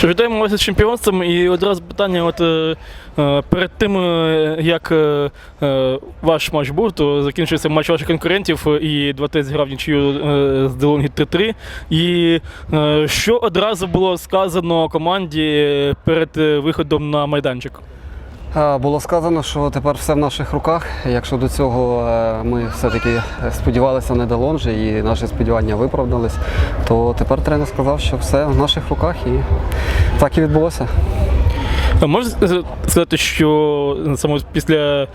Що вітаємо вас з чемпіонством і одразу питання: от е, перед тим, е, як е, е, ваш матч був, то закінчився матч ваших конкурентів е, і 2Т зіграв нічию е, з Делонгі 3-3. І е, що одразу було сказано команді перед виходом на майданчик? Е, Було сказано, що тепер все в наших руках. Якщо до цього е, ми все-таки сподівалися на Делонжі і наші сподівання виправдались, то тепер тренер сказав, що все в наших руках і так і відбулося. А Можна сказати, що е, саме після е,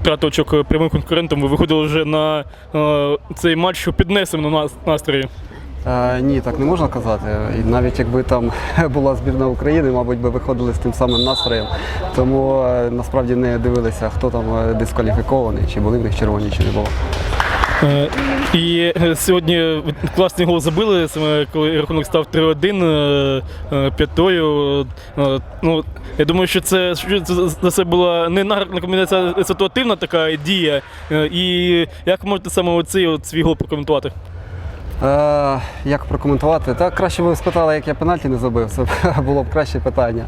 втрати очок прямим конкурентом ви виходили вже на е, цей матч у піднесеному нас- настрої? Ні, так не можна казати. І навіть якби там була збірна України, мабуть, би виходили з тим самим настроєм. Тому е, насправді не дивилися, хто там е, дискваліфікований, чи були в них червоні, чи не було. Е, І сьогодні класний гол забили, коли рахунок став 3-1 е, е, п'ятою. Ну, я думаю, що це, за це була не комбінація, ситуативна така дія. І як можете саме оцей свій гол прокоментувати? Е, як прокоментувати? Так краще ви спитали, як я пенальті не забив. Це було б краще питання.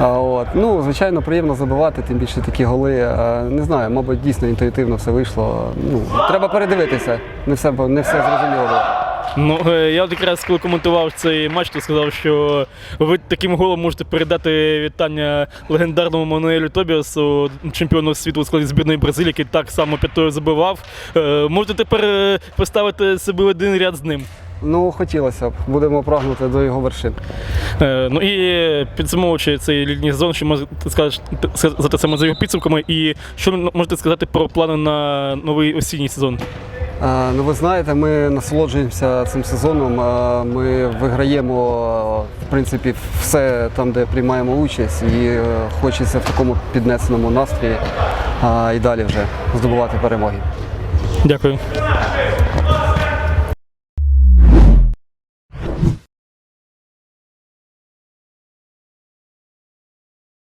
Е, от. Ну, звичайно, приємно забивати, тим більше такі голи. Е, не знаю, мабуть, дійсно інтуїтивно все вийшло. Ну, треба передивитися. Не все, не все зрозуміло було. Ну, е, я от якраз коли коментував цей матч, то сказав, що ви таким голом можете передати вітання легендарному Мануелю Тобіасу, чемпіону світу у складі збірної Бразилії, який так само п'ятою забивав. Е, Можете тепер е, поставити себе в один ряд з ним. Ну, хотілося б. Будемо прагнути до його вершин. Е, Ну і підсумовуючи цей літній сезон, що можете сказати сказати саме за його підсумками, і що можете сказати про плани на новий осінній сезон? Ну, ви знаєте, ми насолоджуємося цим сезоном. Ми виграємо в принципі все там, де приймаємо участь, і е, хочеться в такому піднесеному настрої е, і далі вже здобувати перемоги. Дякую.